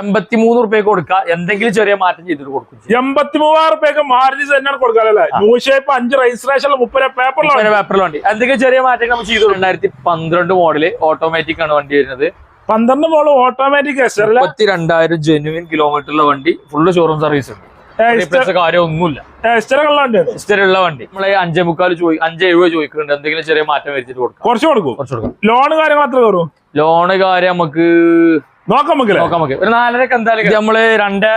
എൺപത്തി മൂന്ന് റുപ്യ കൊടുക്കുക എന്തെങ്കിലും ചെറിയ മാറ്റം ചെയ്തിട്ട് കൊടുക്കും. എൺപത്തി മൂവായിരം റുപ്യക്ക് മാരുതി തന്നെയാണ് കൊടുക്കാനല്ലേ ന്യൂ ഷേപ്പ് അഞ്ച് രജിസ്ട്രേഷൻ മുപ്പത് പേപ്പറിലാണ് വണ്ടി എന്തെങ്കിലും ചെറിയ മാറ്റം നമ്മൾ ചെയ്തു രണ്ടായിരത്തി പന്ത്രണ്ട് മോഡൽ ഓട്ടോമാറ്റിക് ആണ് വണ്ടി വരുന്നത്. പന്ത്രണ്ട് മോഡൽ ഓട്ടോമാറ്റിക് മുപ്പത്തി രണ്ടായിരം ജെനുവിൻ കിലോമീറ്ററുള്ള വണ്ടി. ഫുള്ള് ഷോറൂം സർവീസ് ഉണ്ട്. റീപ്ലേസ് കാര്യം ഒന്നുമില്ല എസ്റ്റർ വണ്ടി നമ്മളെ അഞ്ചേ മുക്കാൽ അഞ്ചേ എഴുപത് ചോദിക്കുന്നുണ്ട്. എന്തെങ്കിലും ചെറിയ മാറ്റം വരുത്തിട്ട് കൊടുക്കും. കുറച്ച് കൊടുക്കും. കുറച്ച് കൊടുക്കാം. ലോൺ കാര്യങ്ങൾ എത്ര കയറും? ലോണ് കാര്യം നമുക്ക് നോക്കാം നമുക്കല്ലേ നോക്കാം നമുക്ക്. ഒരു നാലരക്ക് എന്തായാലും നമ്മൾ രണ്ട്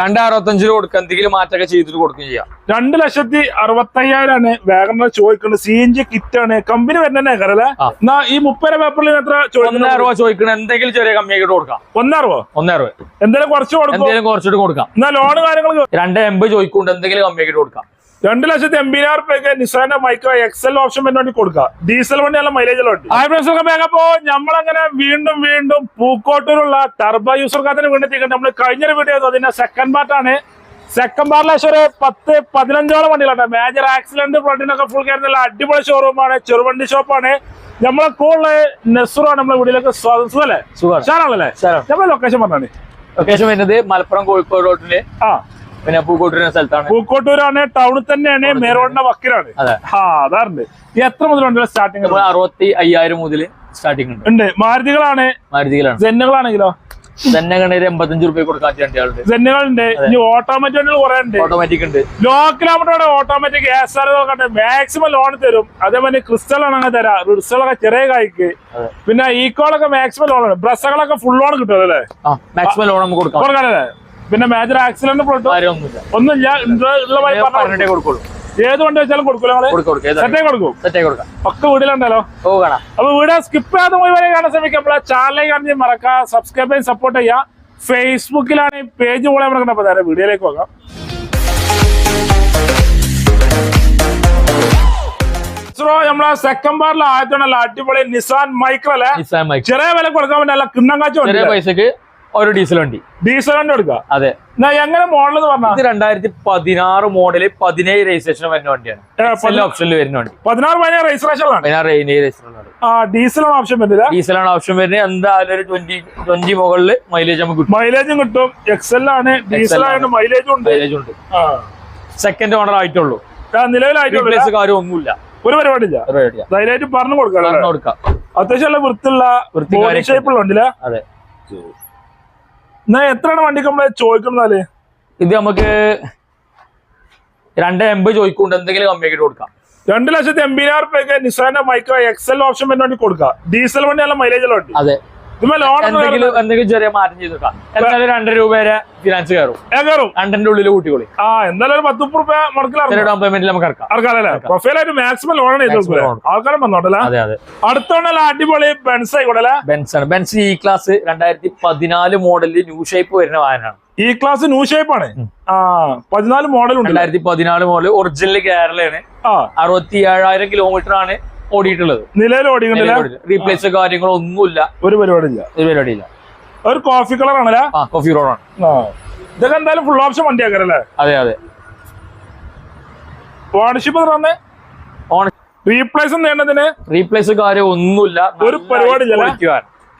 രണ്ട് അറുപത്തഞ്ചിന് കൊടുക്കുക. എന്തെങ്കിലും മാറ്റമൊക്കെ ചെയ്തിട്ട് കൊടുക്കുകയും ചെയ്യാം. രണ്ട് ലക്ഷത്തി അറുപത്തയ്യായിരം ആണ് വേഗം ചോദിക്കുന്നത്. സി എൻ ജി കിറ്റ് ആണ് കമ്പനി വരുന്നതന്നെ കരല്ലേ ആ. എന്നാ ഈ മുപ്പത് പേപ്പറിൽ എത്ര ഒന്നര രൂപ ചോദിക്കണം. എന്തെങ്കിലും ചെറിയ കമ്മിയായിട്ട് കൊടുക്കാം. ഒന്നറുവോ ഒന്നര രൂപ എന്തെങ്കിലും കുറച്ച് കൊടുക്കും എന്തെങ്കിലും കുറച്ചിട്ട് കൊടുക്കാം. എന്നാ ലോൺ കാര്യങ്ങൾ രണ്ട് എൺപത് ചോദിക്കൊണ്ട് എന്തെങ്കിലും കമ്മിയായിട്ട് കൊടുക്കാം. രണ്ട് ലക്ഷത്തി എൺപതിനായിരം രൂപയ്ക്ക് നിസാന്റെ മൈക്രോ എക്സൽ ഓപ്ഷൻ വേണ്ടി കൊടുക്കുക കൊടുക്കാം. ഡീസൽ വണ്ടി നല്ല മൈലേജ് വണ്ടി. ആ ഫ്രണ്ട്സൊക്കെ വേഗപ്പോ നമ്മളങ്ങനെ വീണ്ടും വീണ്ടും പൂക്കോട്ടൂരുള്ള ടർബോ യൂസർക്കാത്തിന് വേണ്ടി നമ്മൾ കഴിഞ്ഞൊരു വീഡിയോ അതിന്റെ സെക്കൻഡ് പാർട്ടാണ് സെക്കൻഡ് പാർട്ടിലെ ഒരു പത്ത് പതിനഞ്ചോളം വണ്ടികളുണ്ട്. മേജർ ആക്സിഡന്റ് ഫ്രണ്ടിനൊക്കെ ഫുൾ കയറുന്ന അടിപൊളി ഷോറൂമാണ് ചെറുവണ്ടി ഷോപ്പാണ് നമ്മളെ കൂടുതൽ നെസുറാണ് നമ്മളെ വീട്ടിലേക്ക് സ്വാഗതം. അല്ലേ സുഖം. ഷാറാണല്ലേ ഉഷാറാണ്. ലൊക്കേഷൻ പറഞ്ഞാണ് ലൊക്കേഷൻ വരുന്നത് മലപ്പുറം കോഴിക്കോട് റോഡിൽ ആ. പിന്നെ പൂക്കോട്ടൂർ എന്ന സ്ഥലത്താണ്. പൂക്കോട്ടൂരാണ് ടൗണിൽ തന്നെയാണ് മേറോഡിന്റെ വക്കിലാണ്. അതെ. ആ അതാറുണ്ട്. എത്ര മുതലുണ്ട് സ്റ്റാർട്ടിങ് അറുപത്തി അയ്യായിരം മുതൽ സ്റ്റാർട്ടിംഗ് ഉണ്ട്. ഉണ്ട്. മാരുതികളാണ്? മാരുതികളാണ്. ജെന്നുകളാണെങ്കിലോ തന്നെ കണ്ടത് എൺപത്തഞ്ച് റുപ്യ കൊടുക്കാൻ വണ്ടികളുണ്ട് ജെന്നുകളുണ്ട് ഇനി ഓട്ടോമാറ്റിക് വണ്ടികൾ കുറെ ഉണ്ട്. ഓട്ടോമാറ്റിക് ഉണ്ട്. Low kilometre automatic S R maximum loan തരും. അതേപോലെ ക്രിസ്റ്റൽ ആണ് അങ്ങനെ തരാം. റിസ്റ്റലൊക്കെ ചെറിയ കായ്ക്ക്. പിന്നെ ഈക്കോളൊക്കെ മാക്സിമം ലോൺ ബ്രസ്സുകളൊക്കെ ഫുൾ ലോൺ കിട്ടും അല്ലേ? മാക്സിമം ലോൺ നമുക്ക് കൊടുക്കാം. കൊടുക്കാനല്ലേ പിന്നെ മേജർ ആക്സിഡന്റ് പ്ലോട്ടോ ഒന്നുമില്ല. പറഞ്ഞിട്ടേ കൊടുക്കുള്ളൂ. ഏത് വണ്ടി വെച്ചാലും കൊടുക്കും നിങ്ങൾ? കൊടുക്കാം കൊടുക്കാം. സെറ്റേ കൊടുക്കും. സെറ്റായി കൊടുക്കാം. ഒക്കെ കാണാം. അപ്പൊ വീട് സ്കിപ്പ് ചെയ്യാതെ പോയി വരെ കാണാൻ ശ്രമിക്കാം ചാനലെ കാണിച്ച് കാണി മറക്കുക സബ്സ്ക്രൈബ് ചെയ്യാൻ സപ്പോർട്ട് ചെയ്യാം. ഫേസ്ബുക്കിലാണ് ഈ പേജ് പോലെ നടക്കുന്നത് അപ്പൊ നേരെ വീഡിയോയിലേക്ക് പോകാം. ഇസ്രോ നമ്മളെ സെക്കൻഡ് ബാറിൽ ആയതുകൊണ്ടല്ല അടിപൊളി നിസാൻ മൈക്രോ അല്ലെ? ചെറിയ വില കൊടുക്കാൻ പറ്റില്ല കിണ്ണം കാച്ചു ചെറിയ പൈസക്ക് ഒരു ഡീസൽ വണ്ടി. ഡീസൽ വണ്ടി എടുക്കുക അതെ. എങ്ങനെ മോഡൽ എന്ന് പറഞ്ഞാൽ ഇത് രണ്ടായിരത്തി പതിനാറ് മോഡൽ പതിനേഴ് രജിസ്ട്രേഷൻ വരുന്ന വണ്ടിയാണ്. ഓപ്ഷനിൽ വരുന്ന വണ്ടി. പതിനാറ് പതിനേഴ് രജിസ്ട്രേഷൻ ആ ഡീസലാണ് ഓപ്ഷൻ വരുന്നത് ഡീസലാണ് ഓപ്ഷൻ വരുന്നത്. എന്തായാലും ഒരു ട്വന്റി ട്വന്റി മുകളിൽ മൈലേജ് നമുക്ക് കിട്ടും. മൈലേജും കിട്ടും. എക്സൽ ആണ് ഡീസൽ ആണ്. മൈലേജും ഉണ്ട്. മൈലേജ് ഉണ്ട്. സെക്കൻഡ് ഓണർ ആയിട്ടുള്ളൂ. നിലവിലായിട്ടുള്ള കാര്യം ഒന്നുമില്ല. ഒരു പരിപാടിയില്ല. ധൈര്യമായിട്ട് പറഞ്ഞു കൊടുക്കാം അത്യാവശ്യം വൃത്തിയുള്ള വൃത്തി ഷേപ്പുള്ള ഉണ്ടല്ലേ അതെ. എന്നാ എത്രയാണ് വണ്ടിക്ക് നമ്മൾ ചോദിക്കുന്നതാൽ? ഇത് നമുക്ക് രണ്ട് എൺപത് ചോദിക്കൊണ്ട് എന്തെങ്കിലും കമ്മിയാക്കിട്ട് കൊടുക്കാം. രണ്ട് ലക്ഷത്തി എൺപതിനായിരം റുപ്യക്ക് നിസാന്റെ മൈക്രോ എക്സൽ ഓപ്ഷൻ വേണ്ടി കൊടുക്കാം. ഡീസൽ വണ്ടി നല്ല മൈലേജ് വണ്ടി. അതെ. എന്തെങ്കിലും എന്തെങ്കിലും ചെറിയ മാറ്റം ചെയ്ത് കൊടുക്കാം എന്തായാലും രണ്ടര രൂപ വരെ ഫിനാൻസ് കയറും. കയറും രണ്ടിന്റെ ഉള്ളിൽ കൂട്ടിക്കോളി. ആ എന്തായാലും ഒരു പത്ത് മുപ്പത് റുപ്യ മുടക്കിലാണ് ചെറിയ ഡൗൺ പേയ്മെന്റിൽ നമുക്ക് ഇറക്കാം. ആൾക്കാരല്ലേ പ്രൊഫൈലായിട്ട് മാക്സിമം ലോൺ. ആൾക്കാരും വന്നോട്ടല്ലേ അതെ അതെ. അടുത്തോണ്ടല്ല അടിപൊളി ബെൻസ് ആയിക്കോട്ടെ ബെൻസ് ആണ്. ബെൻസ് ഇ ക്ലാസ് രണ്ടായിരത്തി പതിനാല് മോഡലിൽ ന്യൂ ഷേപ്പ് വരുന്ന വാഹനമാണ്. ഈ ക്ലാസ് ന്യൂ ഷേപ്പ് ആണ്. ആ പതിനാല് മോഡൽ ഉണ്ട്. രണ്ടായിരത്തി പതിനാല് മോഡൽ ഒറിജിനൽ കേരളയാണ് ആ. അറുപത്തി ഏഴായിരം കിലോമീറ്റർ ആണ്. ഓടിയിട്ടുള്ളത്. നിലയിൽ ഓടിക്കുന്നില്ല റീപ്ലേസ് കാര്യങ്ങളോ ഒന്നുമില്ല ഒരു പരിപാടിയില്ല. ഒരു പരിപാടിയില്ല. ഒരു കോഫി കളർ ആണല്ലേ? ആ കോഫി റോഡ് ആണ്. ഇതൊക്കെ എന്തായാലും ഫുൾ ഓപ്ഷൻ വണ്ടി വണ്ടിയാക്കാരല്ലേ അതെ അതെ. ഓണർഷിപ്പ് പറഞ്ഞേ? റീപ്ലേസ് നേടുന്നതിന് റീപ്ലേസ് കാര്യം ഒന്നുമില്ല ഒരു പരിപാടി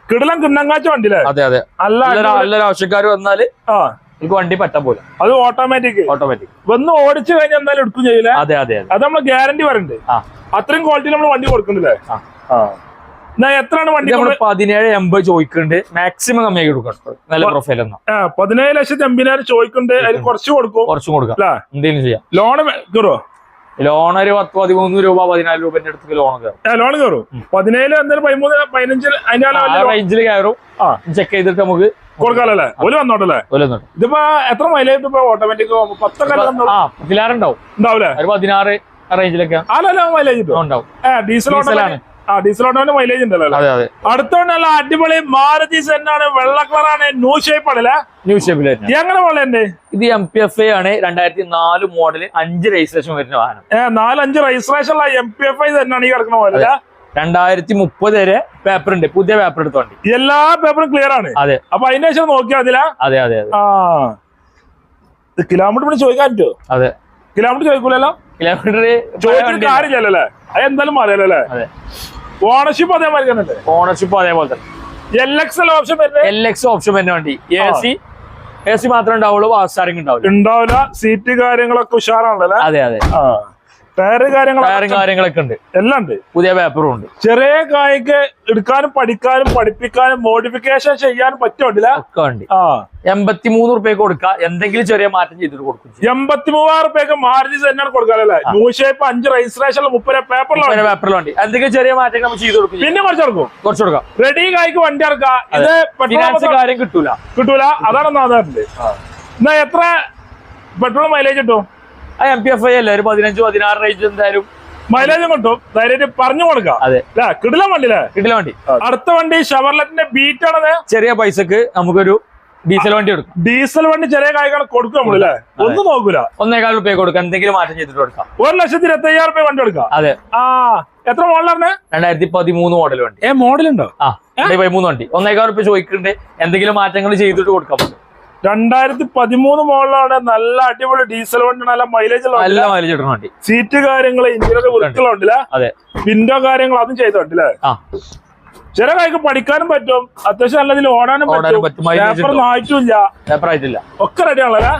കിടലം കിണ്ണങ്കാച്ച വണ്ടിയിലെ അതെ അതെ. അല്ല ആവശ്യക്കാർ വന്നാൽ ആ. എനിക്ക് വണ്ടി പറ്റാൻ പോലെ. അത് ഓട്ടോമാറ്റിക് ഓട്ടോമാറ്റിക് വന്ന് ഓടിച്ചു കഴിഞ്ഞാൽ എന്തായാലും എടുക്കും ചെയ്യില്ല അതെ അതെ അതെ. നമ്മൾ ഗ്യാരണ്ടി പറയുന്നുണ്ട് അത്രയും ക്വാളിറ്റി നമ്മൾ വണ്ടി കൊടുക്കുന്നില്ലേ? എത്രയാണ് വണ്ടി നമ്മൾ പതിനേഴ് എൺപത് ചോദിക്കുന്നുണ്ട് മാക്സിമം കമ്മിയാക്കി കൊടുക്കണം. നല്ല പ്രൊഫൈൽ എന്നാ പതിനേഴ് ലക്ഷത്തി എൺപതിനായിരം ചോദിക്കുന്നുണ്ട് അതിൽ കുറച്ച് കൊടുക്കും. കുറച്ചും കൊടുക്കാം. എന്തേലും എന്തെങ്കിലും ചെയ്യാം. ലോൺ കയറുമോ ലോൺ ഒരു പത്ത് പതിമൂന്ന് രൂപ പതിനാല് രൂപന്റെ അടുത്ത് ലോൺ കയറും ലോൺ കയറും പതിനേഴ് പതിമൂന്ന് പതിനഞ്ച് അതിന്റെ റേഞ്ചിൽ കയറും ആ. ചെക്ക് ചെയ്തിട്ട് നമുക്ക് കൊടുക്കാമല്ലേ ഒരു വന്നോട്ടല്ലേ? ഇതിപ്പോ എത്ര മൈലേജ് ഇപ്പൊ ഓട്ടോമാറ്റിക് പത്തൊക്കെ ആ ഇതിലാറുണ്ടാവും ഉണ്ടാവൂലേ? ഒരു പതിനാറ് റേഞ്ചിലൊക്കെ അല്ലല്ല മൈലേജ് ഉണ്ടാവും. ഡീസൽ ഡീസലാണ്. ആ ഡീസൽ ഓട്ടോന്റെ മൈലേജ് ഉണ്ടല്ലോ അതെ അടുത്തോണ്ടല്ല അടിപൊളി മാരുതി സെന്നാണ് വെള്ള കളറാണ് ന്യൂ ഷേപ്പ് ആണല്ലേ? ന്യൂ ഷേപ്പിൽ എങ്ങനെ വെള്ളണ്ട് ഇത് എം പി എഫ് ഐ ആണ് രണ്ടായിരത്തി നാല് മോഡൽ അഞ്ച് രജിസ്ട്രേഷൻ വരുന്ന വാഹനം. ഏഹ് നാലഞ്ച് രജിസ്ട്രേഷൻ ഉള്ള എം പി എഫ് ഐ തന്നെയാണ് ഈ കിടക്കുന്ന പോലെ രണ്ടായിരത്തി മുപ്പത് വരെ പേപ്പർ ഉണ്ട്. പുതിയ പേപ്പർ എടുത്തോണ്ട്. എല്ലാ പേപ്പറും ക്ലിയർ ആണ്. അതെ. അപ്പൊ അതിന്റെ ശേഷം നോക്കിയാ അതിലാ അതെ അതെ ആ. കിലോമീറ്റർ പിന്നെ ചോദിക്കാൻ പറ്റുമോ അതെ. കിലോമീറ്റർ ചോദിക്കൂലല്ലോ? കിലോമീറ്റർ ചോദിച്ചിട്ട് കാര്യമില്ലല്ലോ? അല്ലേ അത് എന്തായാലും അറിയാലോ അല്ലേ അതെ. ഓണർഷിപ്പ് അതേമാതിരി തന്നെ ഓണർഷിപ്പ് അതേപോലെ തന്നെ. എൽ എക്സ് എൽ ഓപ്ഷൻ വരുന്നത് എൽ എക്സ് ഓപ്ഷൻ വരുന്ന വണ്ടി. എ സി എ സി മാത്രമേ ഉണ്ടാവുള്ളൂ വാസ്റ്റാറിംഗ് ഉണ്ടാവില്ല. ഉണ്ടാവില്ല. സീറ്റ് കാര്യങ്ങളൊക്കെ ഉഷാറാണല്ലേ അതെ അതെ. ആ. ടയറ് ടയറും കാര്യങ്ങളൊക്കെ ഉണ്ട്. എല്ലാം ഉണ്ട്. പുതിയ പേപ്പറും ഉണ്ട്. ചെറിയ കായ്ക്ക് എടുക്കാനും പഠിക്കാനും പഠിപ്പിക്കാനും മോഡിഫിക്കേഷൻ ചെയ്യാനും പറ്റുമില്ല ഒക്കെ ഉണ്ട്. എൺപത്തി മൂന്ന് റുപ്യക്ക് കൊടുക്കുക എന്തെങ്കിലും ചെറിയ മാറ്റം ചെയ്തിട്ട് കൊടുക്കും. എൺപത്തി മൂവായിരം റുപ്യക്ക് മാർജിൻ തന്നെയാണ് കൊടുക്കാനല്ലേ ന്യൂ ഷേപ്പ് അഞ്ച് രജിസ്ട്രേഷൻ മുപ്പത് പേപ്പറിലാണ് പേപ്പറിലുണ്ട് എന്തെങ്കിലും ചെറിയ മാറ്റം നമ്മൾ ചെയ്ത് കൊടുക്കും. പിന്നെ കുറച്ച് കൊടുക്കും. കുറച്ച് കൊടുക്കാം. റെഡി കായ്ക്ക് വണ്ടി ഇറക്കാം ഇത് ഫിനാൻസ് കാര്യം കിട്ടൂല. കിട്ടൂല. അതാണ് എന്നാ എത്ര പെട്രോൾ മൈലേജ് കിട്ടും? ആ എം പി എഫ് ഐ അല്ലേ? ഒരു പതിനഞ്ച് പതിനാറ് റേഞ്ച് എന്തായാലും മൈലേജും കിട്ടും. ധൈര്യമായിട്ട് പറഞ്ഞു കൊടുക്കാം. അതെ. കിടില വണ്ടി കിടില വണ്ടി. അടുത്ത വണ്ടി ഷവർലറ്റിന്റെ ബീറ്റ് ആണത്. ചെറിയ പൈസക്ക് നമുക്കൊരു ഡീസൽ വണ്ടി കൊടുക്കും. ഡീസൽ വണ്ടി ചെറിയ കായ്കൾ കൊടുക്കും നമ്മളല്ലേ ഒന്നും നോക്കൂല. ഒന്നേകാൽ റുപ്യ കൊടുക്കാം. എന്തെങ്കിലും മാറ്റം ചെയ്തിട്ട് കൊടുക്കാം. ഒരു ലക്ഷത്തി ഇരുപത്തി അയ്യായിരം രൂപ വണ്ടി കൊടുക്കാം. അതെ. ആ എത്ര മോഡലാണ് രണ്ടായിരത്തി പതിമൂന്ന് മോഡൽ വണ്ടി. ഏ മോഡലുണ്ടോ ആ രണ്ടായിരത്തി പതിമൂന്ന് വണ്ടി. ഒന്നേകാൽ റുപ്യ ചോദിക്കുന്നുണ്ട്. എന്തെങ്കിലും മാറ്റങ്ങൾ ചെയ്തിട്ട് കൊടുക്കാം. രണ്ടായിരത്തി പതിമൂന്ന് മോഡലാണ് നല്ല അടിപൊളി ഡീസൽ വണ്ടി നല്ല മൈലേജ് നല്ല മൈലേജ് ഇടുന്ന വണ്ടി. സീറ്റ് കാര്യങ്ങൾ ഇന്ത്യയിലൊക്കെ വൃത്തികളുണ്ടല്ലേ അതെ. വിൻഡോ കാര്യങ്ങൾ അതും ചെയ്തോണ്ടല്ലേ ചില കാര്യങ്ങൾ പഠിക്കാനും പറ്റും. അത്യാവശ്യം നല്ല ഇതിൽ ഓടാനും പറ്റും, പേപ്പർ? ആയിട്ടില്ല. ഒക്കെ റെഡി ആണല്ലേ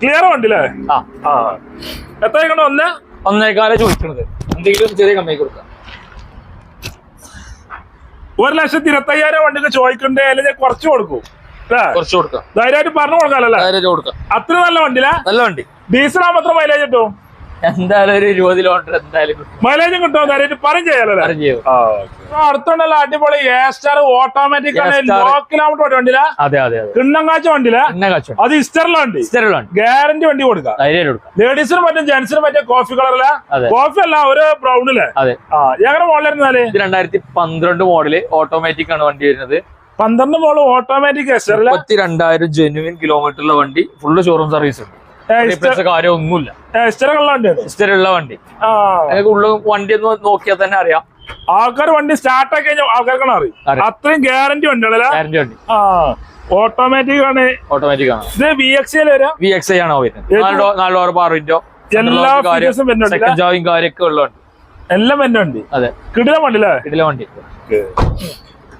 ക്ലിയർ വണ്ടില്ലേ എത്ര കണ്ടോ ഒന്ന് ഒന്നേക്കാലേ ചോദിക്കണത്. എന്തെങ്കിലും ചെറിയ കമ്മി കൊടുക്കാം. ഒരു ലക്ഷത്തി ഇരുപത്തയ്യായിരം വണ്ടിക്ക് ചോദിക്കണ്ടേ? അല്ലെങ്കിൽ കുറച്ച് കൊടുക്കും. കുറച്ച് കൊടുക്കാം. ധൈര്യമായിട്ട് പറഞ്ഞു കൊടുക്കാമല്ലേ ധൈര്യമായിട്ട് കൊടുക്കാം. അത്ര നല്ല വണ്ടിയില്ല നല്ല വണ്ടി. ഡീസൽ ആകുമ്പോൾ എത്ര മൈലേജ് കിട്ടും? എന്തായാലും ഒരു ഇരുപത് കിലോമീറ്റർ എന്തായാലും മൈലേജും കിട്ടും ധൈര്യമായിട്ട് പറയും ചെയ്യാലല്ലേ? കാര്യം ചെയ്യും. അടുത്തുണ്ടല്ലോ അടിപൊളി എ സ്റ്റാർ ഓട്ടോമാറ്റിക് ആണ്. ലോ കിലോമീറ്റർ വണ്ടിയില്ല അതെ അതെ കിണ്ണങ്കാച്ച വണ്ടിയില്ല എന്നെ അത് ഇസ്റ്ററിലെ വണ്ടി. വണ്ടി. ഗ്യാരണ്ടി വണ്ടി കൊടുക്കാം. ധൈര്യം കൊടുക്കാം. ലേഡീസിനും പറ്റും ജെന്റ്സിനും പറ്റിയ കോഫി കളറില കോഫി അല്ല ഒരു ബ്രൗണിൽ അതെ. ആ എങ്ങനെ മോളിലിരുന്നാൽ ഇത് രണ്ടായിരത്തി പന്ത്രണ്ട് മോഡൽ ഓട്ടോമാറ്റിക് ആണ് വണ്ടി വരുന്നത്. പന്ത്രണ്ട് മോൾ ഓട്ടോമാറ്റിക് എസ്റ്ററില്ല മുപ്പത്തി രണ്ടായിരം ജെനുവിൻ കിലോമീറ്ററുള്ള വണ്ടി ഫുള്ള് ഷോറൂം സർവീസ് ഉണ്ട്. റീപ്ലേസ് കാര്യം ഒന്നുമില്ല. എസ്റ്ററുള്ള വണ്ടിയാണ് സ്ഥിരമുള്ള വണ്ടി ഉള്ള വണ്ടി. ഒന്ന് നോക്കിയാൽ തന്നെ അറിയാം. ആൾക്കാർ വണ്ടി സ്റ്റാർട്ട് ആക്കി കഴിഞ്ഞാൽ ആൾക്കാർക്കാണ് അറിയും. അറിയാം. അത്രയും ഗ്യാരണ്ടി വണ്ടിയാണല്ലേ ഗ്യാരണ്ടി വണ്ടി. ഓട്ടോമാറ്റിക് ആണ്. ഓട്ടോമാറ്റിക് ആണ്. ഇത് വി എക്സ് വരാം. വി എക്സ് ആണോ വരുന്നത്? നാല് എല്ലാ സെക്കൻഡ് ജോയിങ് കാര്യമൊക്കെ ഉള്ള വണ്ടി. എല്ലാം വണ്ടി. അതെ. കിടില വണ്ടി അല്ലേ? ഇതിലെ വണ്ടി.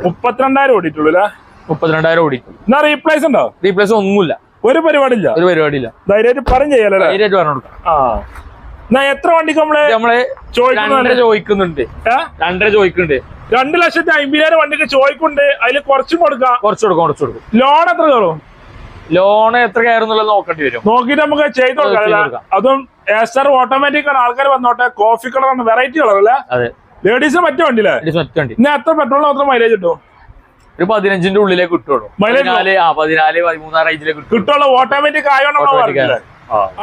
മുപ്പത്തിരണ്ടായിരം ഓടിയിട്ടുള്ളൂ അല്ലേ? മുപ്പത്തിരണ്ടായിരം ഓടി എന്നാ റീപ്ലേസ് ഉണ്ടോ? റീപ്ലേസ് ഒന്നുമില്ല. ഒരു പരിപാടിയില്ല. ഒരു പരിപാടിയില്ല. ധൈര്യമായിട്ട് പറഞ്ഞു ചെയ്യാലോ ധൈര്യമായിട്ട് പറഞ്ഞു കൊടുക്കാം ആ. എന്നാ എത്ര വണ്ടിക്ക് നമ്മൾ നമ്മൾ രണ്ടര ചോദിക്കുന്നുണ്ട്? രണ്ടര ചോദിക്കുന്നുണ്ട്. രണ്ട് ലക്ഷത്തി അമ്പതിനായിരം വണ്ടിക്ക് ചോദിക്കുന്നുണ്ട്. അതിൽ കുറച്ചും കൊടുക്കാം. കുറച്ച് കൊടുക്കും കുറച്ച് കൊടുക്കും. ലോൺ എത്ര കയറും? ലോൺ എത്ര കയറുന്നുള്ളത് നോക്കേണ്ടി വരും. നോക്കിയിട്ട് നമുക്ക് ചെയ്ത് കൊടുക്കാം. അതും എസ്റ്റർ ഓട്ടോമാറ്റിക് ആണ്. ആൾക്കാർ വന്നോട്ടെ. കോഫി കളർ വെറൈറ്റി കളർ അല്ലേ? അതെ. ലേഡീസിന് മറ്റേ വണ്ടിയില്ലേ? മറ്റേ വണ്ടി. ഇന്ന് എത്ര പെട്രോളിന് മാത്രം മൈലേജ് കിട്ടും? ഒരു പതിനഞ്ചിന്റെ ഉള്ളിലേക്ക് കിട്ടുള്ളൂ. പതിനാല് ആ പതിനാല് പതിമൂന്നാം റേഞ്ചിലേക്ക് കിട്ടും കിട്ടുള്ള. ഓട്ടോമാറ്റിക് ആയോണ്ടാണ് Automatic പറഞ്ഞില്ലേ?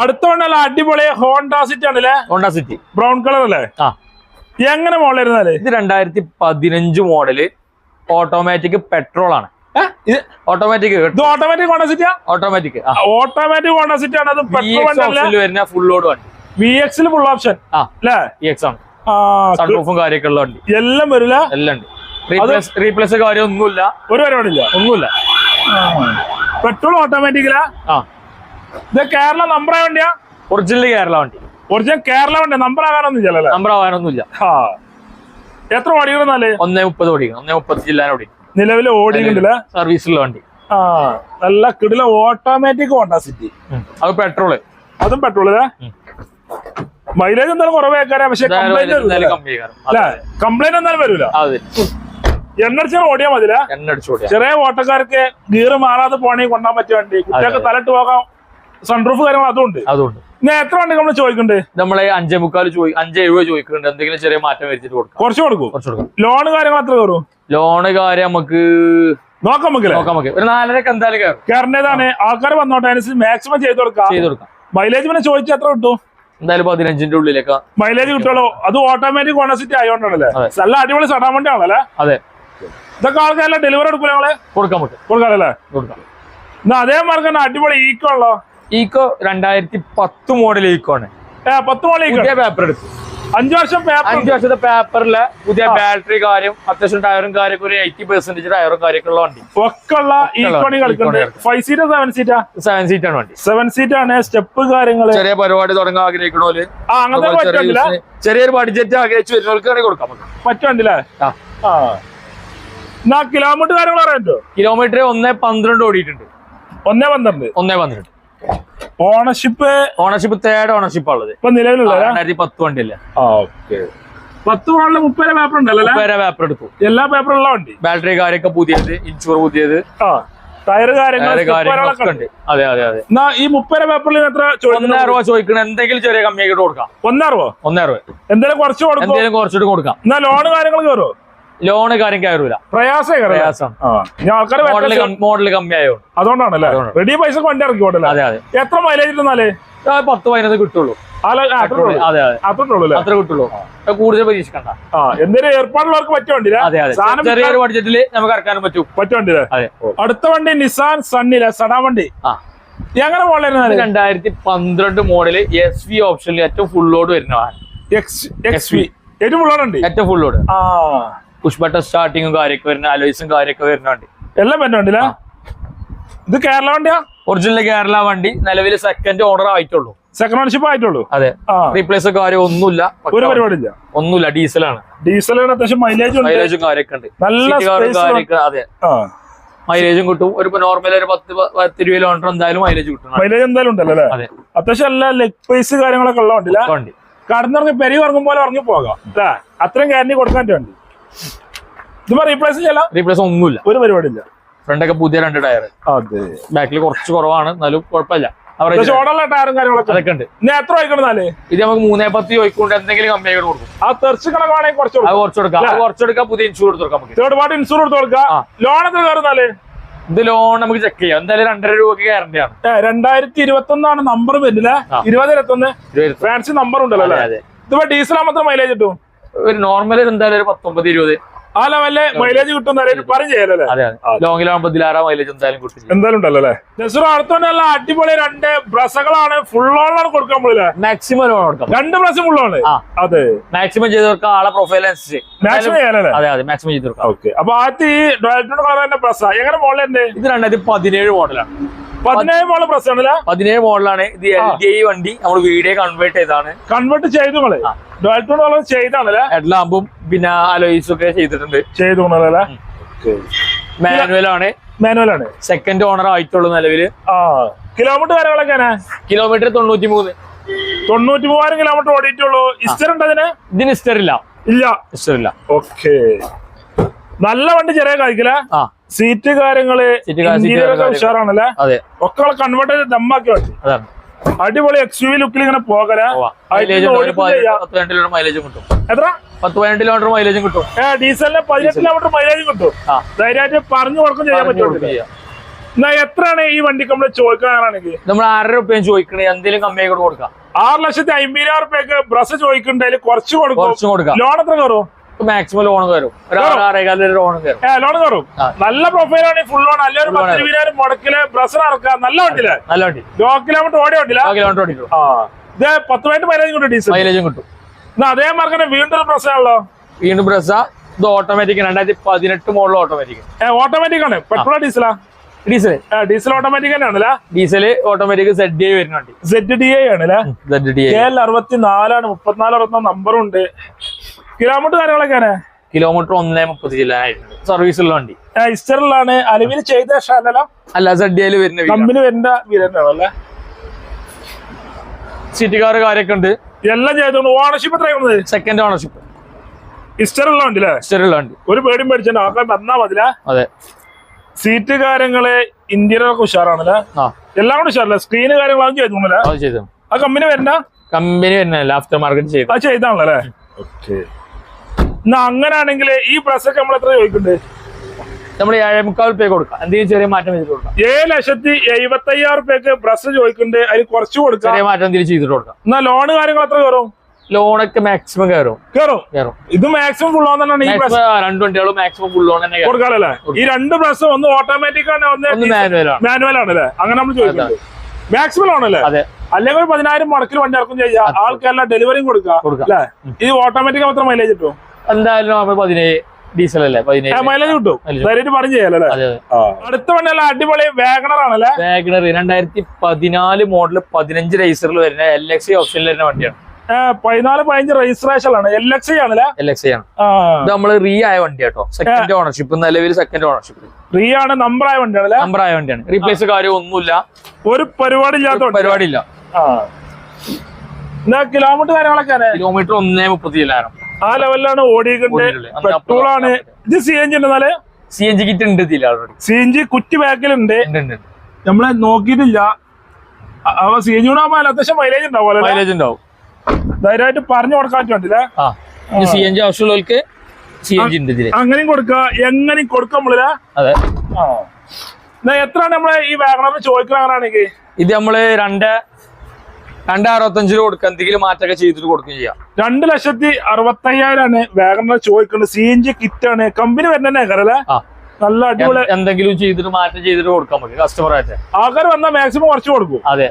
അടുത്ത വണ്ടല്ല അടിപൊളി ഹോണ്ട സിറ്റി ആണല്ലേ? ഹോണ്ട സിറ്റി ബ്രൗൺ കളർ അല്ലേ? ആ. എങ്ങനെ മോളിരുന്നാൽ ഇത് രണ്ടായിരത്തി പതിനഞ്ച് മോഡൽ ഓട്ടോമാറ്റിക് പെട്രോൾ ആണ്. ഓട്ടോമാറ്റിക് ഇത് ഓട്ടോമാറ്റിക് ഹോണ്ട സിറ്റിയാ ഓട്ടോമാറ്റിക് ഓട്ടോമാറ്റിക് ഹോണ്ട സിറ്റി ആണ്. അത് പെട്രോൾ വരുന്ന ഫുൾ ലോഡ് വണ്ടി. വി എക്സിൽ ഫുൾ ഓപ്ഷൻ ആ. അല്ലേ? ഇ എക്സ് ആണ്. സൺറൂഫും കാര്യമൊക്കെ ഉള്ള വണ്ടി. എല്ലാം വരില്ല. എല്ലാം ഉണ്ട്. റീപ്ലേസ് റീപ്ലേസ് കാര്യം ഒന്നുമില്ല ഒരു പരിപാടിയില്ല ഒന്നുമില്ല. പെട്രോൾ ഓട്ടോമാറ്റിക്കലാ. ആ. ഇത് കേരള നമ്പർ വണ്ടിയാ? ഒറിജിനൽ കേരള വണ്ടി. ഒറിജിനൽ കേരള വണ്ടി. നമ്പർ ആകാനൊന്നും ചെല്ലല്ലേ നമ്പർ ആവാനൊന്നുമില്ല ആ. എത്ര ഓടിക്കണമെന്നാൽ ഒന്നേ മുപ്പത് ഓടിക്കണം. ഒന്നേ മുപ്പത് ജില്ലാൻ ഓടിക്കണം. നിലവിൽ ഓടിക്കുന്നില്ല വണ്ടി. ആ. നല്ല കിടില ഓട്ടോമാറ്റിക് ഹോണ്ട സിറ്റി. അത് പെട്രോൾ. അതും പെട്രോൾ. മൈലേജ് എന്തായാലും കുറവേക്കാരാ പക്ഷെ കയറും കംപ്ലൈന്റ് എന്തായാലും വരൂല. അതെ. എണ്ണടിച്ചാൽ ഓടിയാ മതില ചെറിയ ഓട്ടക്കാർക്ക് ഗീറ് മാറാതെ പോണെങ്കിൽ കൊണ്ടാൻ പറ്റിയ വണ്ടി. കുട്ടികൾക്ക് തലട്ട് പോകാം. സൺറൂഫ് കാര്യങ്ങൾ അതും ഉണ്ട് അതുകൊണ്ട് ഇനി എത്ര വണ്ടി നമ്മൾ ചോദിക്കണ്ടേ നമ്മളെ അഞ്ചേ മുക്കാൽ ചോദിക്കും അഞ്ചേ എഴുപത് ചോദിക്കുന്നുണ്ട്. എന്തെങ്കിലും ചെറിയ മാറ്റം വരുത്തിട്ട് കൊടുക്കും. കുറച്ച് കൊടുക്കും. കുറച്ച് കൊടുക്കും. ലോൺ കാര്യങ്ങൾ എത്ര കയറും? ലോണ് കാര്യം നമുക്ക് നോക്കാം നമുക്ക് നോക്കാം നമുക്ക്. ഒരു നാലരക്ക് എന്തായാലും കയറും. കയറേണ്ടതാണ്. ആൾക്കാർ വന്നോട്ടെ. അനുസരിച്ച് മാക്സിമം ചെയ്ത് കൊടുക്കാം. ചെയ്ത് കൊടുക്കാം. മൈലേജ് പിന്നെ ചോദിച്ചാൽ എത്ര കിട്ടും? എന്തായാലും പതിനഞ്ചിന്റെ ഉള്ളിലേക്ക്. മൈലേജ് കിട്ടുള്ളൂ അത് ഓട്ടോമാറ്റിക് ഓണസിറ്റി ആയതുകൊണ്ടാണല്ലേ. നല്ല അടിപൊളി സടാൻ വണ്ടി ആണല്ലേ അതെ. ഇതൊക്കെ ആൾക്കാരെ ഡെലിവറി എടുക്കൂല ഞങ്ങൾ കൊടുക്കാം കൊടുക്കാല്ലേ കൊടുക്കാറല്ലേ? കൊടുക്കാം. എന്നാ അതേ മാർക്ക് തന്നെ അടിപൊളി ഈക്കോ ഉള്ളോ ഈക്കോ രണ്ടായിരത്തി പത്ത് മോഡൽ ഈക്കോ ആണ്. പത്ത് മോഡൽ ഈക്കോ പേപ്പർ എടുത്തു. അഞ്ചു വർഷം അഞ്ചു വർഷത്തെ പേപ്പറിലെ പുതിയ ബാറ്ററി കാര്യം അത്യാവശ്യം ടയറും കാര്യമൊക്കെ ഒരു എയ്റ്റി പെർസെന്റേജ് ടയറും കാര്യമൊക്കെ ഉള്ള വണ്ടി. ഒക്കെ ഉള്ള ഈക്കോണി ഈക്കോണി കളിക്കുന്നുണ്ട് കളിക്കുന്നുണ്ട്. ഫൈവ് സീറ്റ് സെവൻ സീറ്റാ സെവൻ സീറ്റ് ആണ് വണ്ടി. സെവൻ സീറ്റ് ആണ് സ്റ്റെപ്പ് കാര്യങ്ങൾ ചെറിയ പരിപാടി തുടങ്ങാൻ ആഗ്രഹിക്കണോൽ ചെറിയൊരു ബഡ്ജറ്റ് ആഗ്രഹിച്ചു വരുന്നവർക്കാണെങ്കിൽ കൊടുക്കാം നമുക്ക് പറ്റുണ്ടില്ലേ ആ. കിലോമീറ്റർ കാര്യങ്ങൾ അറിയാമോ കിലോമീറ്റർ ഒന്നേ പന്ത്രണ്ട് ഓടിയിട്ടുണ്ട്. ഒന്നേ പന്ത്രണ്ട്. ഒന്നേ പന്ത്രണ്ട്. ഓണർഷിപ്പ് ഓണർഷിപ്പ് തേർഡ് ഓണർഷിപ്പ് ഉള്ളത് ഇപ്പൊ നിലവിലുള്ള രണ്ടായിരത്തി പത്ത് വണ്ടിയല്ലേ? ഓക്കെ. പത്ത് മോഡൽ മുപ്പത് പേപ്പർ ഉണ്ടല്ലോ? പേരെ പേപ്പർ എടുത്തു എല്ലാ പേപ്പറും ഉള്ള വണ്ടി? ബാറ്ററി കാര്യമൊക്കെ പുതിയത് ഇൻഷുർ പുതിയത്. ടയർ കാര്യങ്ങളൊക്കെ ഉണ്ട്. അതെ അതെ അതെ. എന്നാ ഈ മുപ്പത് പേപ്പറിൽ എത്ര ചോദിക്കുന്നത്? ഒന്നര രൂപ ചോദിക്കണ. എന്തെങ്കിലും ചെറിയ കമ്മിയായിട്ട് കൊടുക്കാം. ഒന്നര രൂപ? എന്തെങ്കിലും കുറച്ച് കൊടുക്കും എന്തെങ്കിലും കുറച്ചിട്ട് കൊടുക്കാം. എന്നാ ലോണ് കാര്യങ്ങൾ കയറുമോ ലോണ് കാര്യം കയറൂല. പ്രയാസേ കയറും പ്രയാസം. ആ ഞാൻ ആൾക്കാർ മോഡൽ മോഡൽ കമ്മിയായോണ്ട് അതുകൊണ്ടാണല്ലേ അതുകൊണ്ടാണ്. റെഡി പൈസ വണ്ടി ഇറക്കി അതെ അതെ. എത്ര മൈലേജ് തന്നാലേ ആ, പത്ത് പതിനൊന്ന് കിട്ടുള്ളൂ. അത്ര കിട്ടുള്ളൂ. കൂടുതൽ എന്തെങ്കിലും ഏർപ്പാടുള്ളവർക്ക് ചെറിയൊരു ബഡ്ജറ്റിൽ നമുക്ക് ഇറക്കാനും പറ്റും. പറ്റിയ അടുത്ത വണ്ടി നിസാൻ സണ്ണിലെ സടാ വണ്ടി. എങ്ങനെ മോളിൽ രണ്ടായിരത്തി പന്ത്രണ്ട് മോഡൽ എസ് വി ഓപ്ഷനിൽ ഏറ്റവും ഫുൾ ലോഡ് വരുന്ന വാഹനം. എക്സ് എക്സ് വി ഏറ്റവും ഫുള്ളോട് ഏറ്റവും ഫുൾ ലോഡ് ആ. പുഷ്പട്ട സ്റ്റാർട്ടിങ്ങും കാര്യമൊക്കെ വരുന്ന അലോയ്സും കാര്യമൊക്കെ വരുന്ന വണ്ടി. എല്ലാം പറ്റും വണ്ടിയില്ല ഇത് കേരള വണ്ടിയാ? ഒറിജിനൽ കേരള വണ്ടി നിലവിൽ സെക്കൻഡ് ഓണർ ആയിട്ടുള്ളൂ. സെക്കൻഡ് ഓണർഷിപ്പ് ആയിട്ടുള്ളൂ? അതെ. റീപ്ലേസ് കാര്യം ഒന്നുമില്ല. ഒരു. പരിപാടിയില്ല? ഒന്നുമില്ല ഡീസലാണ് ഡീസലാണ് അത്യാവശ്യം മൈലേജ് മൈലേജും കാര്യമൊക്കെ ഉണ്ട്. നല്ല അതെ. മൈലേജും കിട്ടും. ഒരു നോർമൽ ഒരു പത്ത് പത്ത് രൂപ കിലോമീറ്റർ എന്തായാലും മൈലേജ് കിട്ടും. മൈലേജ് എന്തായാലും ഉണ്ടല്ലോ അല്ലേ? അതെ. അത്യാവശ്യം എല്ലാ ലെഗ് പൈസ് കാര്യങ്ങളൊക്കെ ഉള്ള വണ്ടിയില്ല വണ്ടി. കടന്നിറങ്ങി പെരി ഇറങ്ങും പോലെ ഇറങ്ങി പോകാം. അല്ലേ അത്രയും ഗ്യാരണ്ടി കൊടുക്കാൻ വണ്ടി. ഇതുമ്പോ റീപ്ലേസ് ചെയ്യല റീപ്ലേസ് ഒന്നുമില്ല. ഒരു പരിപാടിയില്ല. ഫ്രണ്ടൊക്കെ പുതിയ രണ്ട് ടയർ അതെ. ബാക്കിൽ കുറച്ച് കുറവാണ് എന്നാലും കുഴപ്പമില്ല. അവറേജ് പക്ഷെ ഓടുള്ള ടയറും കാര്യങ്ങളൊക്കെ. അതൊക്കെ ഉണ്ട്. ഇനി എത്ര വയ്ക്കണമെന്നാൽ ഇത് നമുക്ക് മൂന്നേ പത്ത് ചോദിക്കൊണ്ട് എന്തെങ്കിലും കമ്മിയായിട്ട് കൊടുക്കും. ആ തെറിച്ച് കണക്കാണെങ്കിൽ കുറച്ച് അത് കൊടുക്കും. കുറച്ച് കൊടുക്കാം കുറച്ച് കൊടുക്കാം പുതിയ ഇൻഷൂർ എടുത്ത് കൊടുക്കാം നമുക്ക്. തേർഡ് പാർട്ടി ഇൻഷൂർ എടുത്ത് കൊടുക്കുക ആ. ലോൺ എത്ര കയറുന്നാൽ ഇത് ലോൺ നമുക്ക് ചെക്ക് ചെയ്യാം. എന്തായാലും രണ്ടര രൂപയ്ക്ക് ഗ്യാരണ്ടിയാണ് രണ്ടായിരത്തി ഇരുപത്തി ഒന്നാണ് നമ്പർ വരുന്നില്ല ആ. ഇരുപത് ഇരുപത്തൊന്ന് ഇരുപത് ഫാൻസി നമ്പർ ഉണ്ടല്ലോ അല്ലേ? ഇതിപ്പോ ഡീസൽ മാത്രം മൈലേജ് കിട്ടും? ഒരു നോർമൽ എന്തായാലും ഒരു പത്തൊമ്പത് ഇരുപത്. ആ ലെവലിൽ മൈലേജ് കിട്ടും അതെ ലോങ്ങിലാകുമ്പോൾ ഇതിലാറാ മൈലേജ് എന്തായാലും കിട്ടും എന്തായാലും ഉണ്ടല്ലോ അല്ലേ? നെസർ അടുത്തോണ്ടല്ല അടിപൊളി രണ്ട് ബ്രസകളാണ്. ഫുൾ ഓണാണ് കൊടുക്കാൻ പോലെ മാക്സിമം ലോൺ കൊടുക്കാം. രണ്ട് ബ്രസ് ഫുൾ ഓൺ അതെ. മാക്സിമം ചെയ്ത് കൊടുക്കാം ആളെ പ്രൊഫൈൽ അനുസരിച്ച്. മാക്സിമം ചെയ്യാനല്ലേ? അതെ അതെ മാക്സിമം ചെയ്ത് കൊടുക്കാം. ഓക്കെ അപ്പൊ ആദ്യം ഈ ഡോൾട്ടോൺ കളർ തന്നെ ബ്രസ്. എങ്ങനെ മോളിൽ ഇത് രണ്ടായിരത്തി പതിനേഴ് മോഡലാണ് പതിനേഴ് മോൾ പ്രശ്നമില്ല പതിനേഴ് മോഡലാണ് ഇത് എൽ ഡി ഐ വണ്ടി നമ്മൾ വീഡിയോ കൺവേർട്ട് ചെയ്താണ് കൺവേർട്ട് ചെയ്തു നിങ്ങൾ. ആ. വളരെ ചെയ്താണല്ലേ? ഹെഡ്ലാമ്പും പിന്നെ അലോയിസും ഒക്കെ ചെയ്തിട്ടുണ്ട്. ചെയ്തു അല്ലേ? മാനുവൽ ആണ്. മാനുവൽ ആണ്. സെക്കൻഡ് ഓണർ ആയിട്ടുള്ളൂ നിലവിൽ. കിലോമീറ്റർ കാര്യങ്ങളൊക്കെയാണ് കിലോമീറ്റർ തൊണ്ണൂറ്റി മൂന്ന് തൊണ്ണൂറ്റി മൂവായിരം കിലോമീറ്റർ ഓടിയിട്ടുള്ളൂ. ഇസ്റ്റർ ഉണ്ട് അതിന് ഇതിന് ഇസ്റ്റർ ഇല്ല. ഇല്ല. ഇസ്റ്റർ ഇല്ല. ഓക്കെ നല്ല വണ്ടി ചെറിയ കാണിക്കില്ല ആ. സീറ്റ് കാര്യങ്ങൾ. ഉഷാറാണല്ലേ? ഒക്കെ കൺവേർട്ട് ചെയ്ത് ദമ്മാക്കി വെച്ചു അടിപൊളി എക്സ് യു ലുക്കിൽ ഇങ്ങനെ പോകല. മൈലേജ് കിട്ടും. എത്ര? പത്ത് പതിനെട്ട് കിലോമീറ്റർ മൈലേജും കിട്ടും. ഡീസലിന് പതിനെട്ട് കിലോമീറ്റർ മൈലേജ് കിട്ടും. ധൈര്യമായിട്ട് പറഞ്ഞു കൊടുക്കും ചെയ്യാൻ പറ്റും എന്നാ എത്രയാണ് ഈ വണ്ടിക്ക് നമ്മൾ ചോദിക്കാനാണെങ്കിൽ നമ്മൾ ആറര റുപ്യം ചോദിക്കണേ. എന്തെങ്കിലും കമ്മിയായി കൂടെ കൊടുക്കാം. ആറ് ലക്ഷത്തി അമ്പതിനായിരം റുപ്യൊക്കെ ബ്രസ് കൊടുക്കും. കുറച്ചും കൊടുക്കാം. ലോൺ എത്ര കയറും? മാക്സിമം ലോൺ കയറും കയറും ഏ ലോൺ കയറും. നല്ല പ്രൊഫൈലാണ് ഫുൾ ലോൺ അല്ലൊരു പത്ത് ഇരുപതിനായിരം മുടക്കിൽ ബ്രസർ ഇറക്കാം നല്ല വണ്ടി നല്ല വണ്ടി. ലോ കിലോമീറ്റർ ഓടി വണ്ടിയില്ല കിലോമീറ്റർ ഓടി ഇത് പത്ത് പതിനെട്ട് മൈലേജ് കിട്ടും ഡീസൽ മൈലേജും കിട്ടും. എന്നാ അതേ മാർക്കറ്റ് വീണ്ടും പ്രശ്നമാണല്ലോ വീണ്ടും ബ്രസ ഇത് ഓട്ടോമാറ്റിക് രണ്ടായിരത്തി പതിനെട്ട് മോഡൽ ഓട്ടോമാറ്റിക് ഓട്ടോമാറ്റിക് ആണ്. പെട്രോൾ ഡീസലാ ഡീസൽ ഡീസൽ ഓട്ടോമാറ്റിക് തന്നെയാണല്ലേ ഡീസൽ ഓട്ടോമാറ്റിക് സെഡ് ഡി വരുന്ന വണ്ടി. സെഡ് ഡി ഐ ആണല്ലേ സെഡ് ഡി ഐ എൽ അറുപത്തി നാലാണ് മുപ്പത്തിനാല് അറുപത്തി നമ്പറും ഉണ്ട്. കിലോമീറ്റർ കാര്യങ്ങളൊക്കെയാണ് കിലോമീറ്റർ ഒന്നേ മുപ്പത് ജില്ലായിട്ടുണ്ട്. സർവീസ് ഉള്ള വണ്ടി ഇസ്റ്ററിലാണ്. അലവിൽ ചെയ്ത അല്ല സെഡ് ഡിയിൽ വരുന്ന കമ്പനി വരുന്ന വീരനാണല്ലേ സിറ്റി കാർ കാര്യമൊക്കെ ഉണ്ട്. എല്ലാം ചെയ്തോണ്ട് ഓണർഷിപ്പ് എത്രയാണ് സെക്കൻഡ് ഓണർഷിപ്പ് ഇസ്റ്ററുള്ള വണ്ടി അല്ലേ ഇഷ്ടമുള്ള വണ്ടി. ഒരു പേടിയും പേടിച്ചിട്ട് ആക്കാൻ വന്നാ മതില? അതെ. സീറ്റ് കാര്യങ്ങൾ ഇന്റീരിയർ ഒക്കെ ഉഷാറാണല്ലേ എല്ലാം കൂടെ ഉഷാറല്ലേ? സ്ക്രീന് കാര്യങ്ങളും ചെയ്തോണ്ടല്ലേ ചെയ്തു ആ കമ്പനി വരുന്ന? കമ്പനി വരുന്നല്ല ആഫ്റ്റർ മാർക്കറ്റ് ചെയ്തു. ആ ചെയ്താണല്ലേ? ഓക്കെ എന്നാ അങ്ങനെയാണെങ്കിൽ ഈ പ്രസൊക്കെ നമ്മൾ എത്ര ചോദിക്കണ്ടേ? നമ്മൾ ഏഴേമുക്കാൽ പേ കൊടുക്കാം. എന്തെങ്കിലും ചെറിയ മാറ്റം ചെയ്തിട്ട് കൊടുക്കാം. ഏഴ് ലക്ഷത്തി എഴുപത്തി അയ്യായിരം ബ്രസ് ചോദിക്കുന്നുണ്ട് അതിൽ കുറച്ച് കൊടുക്കാം. ചെറിയ മാറ്റം എന്തെങ്കിലും ചെയ്തിട്ട് കൊടുക്കാം. എന്നാ ലോണ് കാര്യങ്ങൾ എത്ര കയറും? ലോണൊക്കെ മാക്സിമം കയറും. കയറും? കയറും. ഇത് മാക്സിമം ഫുൾ ലോൺ തന്നെയാണ് ഈ മാക്സിമം രണ്ട് വണ്ടികളും മാക്സിമം ഫുൾ ലോൺ തന്നെ കൊടുക്കാറല്ലേ? ഈ രണ്ട് ബ്രസ് ഒന്ന് ഓട്ടോമാറ്റിക് ആണ് ഒന്ന് മാനുവൽ ആണ്. ആണല്ലേ അങ്ങനെ നമ്മൾ ചോദിക്കുന്നത് മാക്സിമം ആണല്ലേ അതെ. അല്ലെങ്കിൽ ഒരു പതിനായിരം മുടക്കിൽ വണ്ടി ഇറക്കും ചെയ്യാം. ആൾക്കെല്ലാം ഡെലിവറിയും കൊടുക്കാം കൊടുക്കാം. അല്ലേ? ഇത് ഓട്ടോമാറ്റിക് മാത്രം മൈലേജ് കിട്ടും എന്തായാലും നമ്മൾ പതിനേഴ്. ഡീസൽ അല്ലേ പതിനേഴ് മൈലേജ് കിട്ടും. പറഞ്ഞു അടുത്ത വണ്ടിയല്ല അടിപൊളി വാഗണർ ആണല്ലേ വാഗണർ രണ്ടായിരത്തി പതിനാല് മോഡൽ പതിനഞ്ച് റേസറിൽ വരുന്ന എൽ എക്സ് ഓപ്ഷനിൽ വരുന്ന വണ്ടിയാണ്. പതിനാല് പതിനഞ്ച് രജിസ്ട്രേഷൻ ആണ്. എൽ എക്സ് ആണല്ലേ? എൽ എക്സ് ആണ്. ഇത് നമ്മൾ റീ ആയ വണ്ടി കേട്ടോ സെക്കൻഡ് ഓണർഷിപ്പ് നിലവിൽ സെക്കൻഡ് ഓണർഷിപ്പ് റീ ആണ് നമ്പർ ആയ വണ്ടിയാണല്ലേ? നമ്പർ ആയ വണ്ടിയാണ്. റീപ്ലേസ് കാര്യം ഒന്നുമില്ല. ഒരു പരിപാടി ഇല്ലാത്ത പരിപാടി ഇല്ല. കിലോമീറ്റർ കാര്യങ്ങളൊക്കെ കിലോമീറ്റർ ഒന്നേ മുപ്പത്തിലായിരം ആ ലെവലിലാണ് ഓടിയിട്ടുണ്ട് പെട്രോളാണ് പെട്രോൾ ആണ്. ഇത് സി എൻ ജി ഉണ്ടെന്നാൽ സി എൻ ജി കിറ്റ് ഉണ്ട് സി എൻ ജി കുറ്റി ബാക്കിലുണ്ട് ഉണ്ട് ഉണ്ട് നമ്മളെ നോക്കിയിട്ടില്ല. അപ്പൊ സി എൻ ജി കൂടെ ആകുമ്പോൾ അത്യാവശ്യം മൈലേജ് ഉണ്ടാവും? മൈലേജ് ഉണ്ടാവും. ധൈര്യമായിട്ട് പറഞ്ഞു കൊടുക്കാൻ പറ്റില്ലേ സി എൻ ജി ആവശ്യമുള്ളവർക്ക് സി എൻ ജി ഉണ്ട് അങ്ങനെയും കൊടുക്ക എങ്ങനെയും കൊടുക്ക നമ്മളില്ല അതെ. എത്രയാണ് നമ്മളെ ഈ വാഗണറിന് ചോദിക്കുന്നത് അങ്ങനെയാണെങ്കിൽ ഇത് നമ്മൾ രണ്ട് രണ്ട് അറുപത്തഞ്ചിന് കൊടുക്കുക എന്തെങ്കിലും മാറ്റമൊക്കെ ചെയ്തിട്ട് കൊടുക്കുകയും ചെയ്യാം. രണ്ട് ലക്ഷത്തി അറുപത്തയ്യായിരം ആണ് വാഗണർ ചോദിക്കുന്നത് സി എൻ ജി കിറ്റ് ആണ് കമ്പനി വരുന്നതന്നെ കരല്ലേ നല്ല അടിപൊളി എന്തെങ്കിലും ചെയ്തിട്ട് മാറ്റം ചെയ്തിട്ട് കൊടുക്കാൻ മതി. കസ്റ്റമർ ആയിട്ട്. ആൾക്കാർ വന്നാൽ മാക്സിമം കുറച്ച് കൊടുക്കും. അതെ.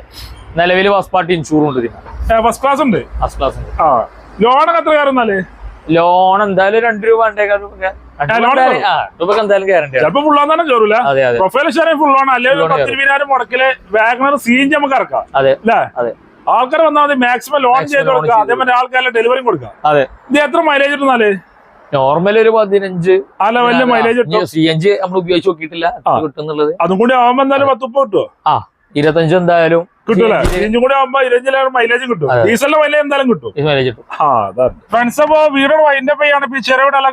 നിലവിൽ ഫസ്റ്റ് പാർട്ടി ഇൻഷൂർ ഉണ്ട് ഫസ്റ്റ് ക്ലാസ് ഉണ്ട്? ഫസ്റ്റ് ക്ലാസ് ഉണ്ട്. ആ. ലോണൊക്കെ എത്ര കയറുന്നാൽ ലോൺ എന്തായാലും രണ്ട് രൂപ രൂപ ലോൺ രൂപ പ്രൊഫൈൽ ഷെയർ ഫുൾ ആണ്. അല്ലെങ്കിൽ മുടക്കിൽ വാഗണർ സീൻ നമുക്ക് ഇറക്കാം. അതെ. അല്ലേ? അതെ. ആൾക്കാർ വന്നാൽ മാക്സിമം ലോൺ ചെയ്ത് കൊടുക്കുക. അതേപോലെ ആൾക്കാരെ ഡെലിവറി കൊടുക്കാം അതെ. ഇത് എത്ര മൈലേജ് ഇട്ടാൽ നോർമൽ ഒരു പതിനഞ്ച്. ആ വലിയ മൈലേജ് സി എൻ ജി നമ്മൾ ഉപയോഗിച്ച് നോക്കിയിട്ടില്ല. കിട്ടുന്നുള്ളത്. അതും കൂടി ആവുമ്പോ എന്തായാലും പത്ത് മുപ്പത് കിട്ടുമോ ആ ഇരുപത്തഞ്ച് എന്തായാലും കിട്ടൂലേ കൂടി ആവുമ്പോ ഇരുപഞ്ചിലേറെ മൈലേജ് കിട്ടും. അതെ. ഡീസലിന്റെ മൈലേജ് എന്തായാലും കിട്ടും. മൈലേജ് കിട്ടും. ആ അതാണ് ഫ്രണ്ട്സ് അപ്പോ വീഡിയോ വൈൻഡ് അപ്പ് ചെയ്യാണ്. ഈ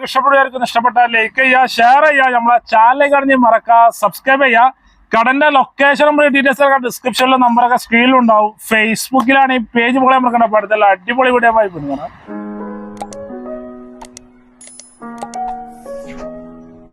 ഇഷ്ടപ്പെടുകയായിരിക്കും. ഇഷ്ടപ്പെട്ടാൽ ലൈക്ക് ചെയ്യുക ഷെയർ ചെയ്യുക. നമ്മളെ ചാനലിലേക്ക് കാണി മറക്കുക സബ്സ്ക്രൈബ് ചെയ്യുക. കടന്റെ ലൊക്കേഷൻ നമ്മൾ ഡീറ്റെയിൽസ് ഒക്കെ ഡിസ്ക്രിപ്ഷനിലെ നമ്പറൊക്കെ സ്ക്രീനിലുണ്ടാവും ഫേസ്ബുക്കിലാണ് ഈ പേജ് പോലെ നമുക്ക് അടുത്തുള്ള അടിപൊളി വീഡിയോ ആയി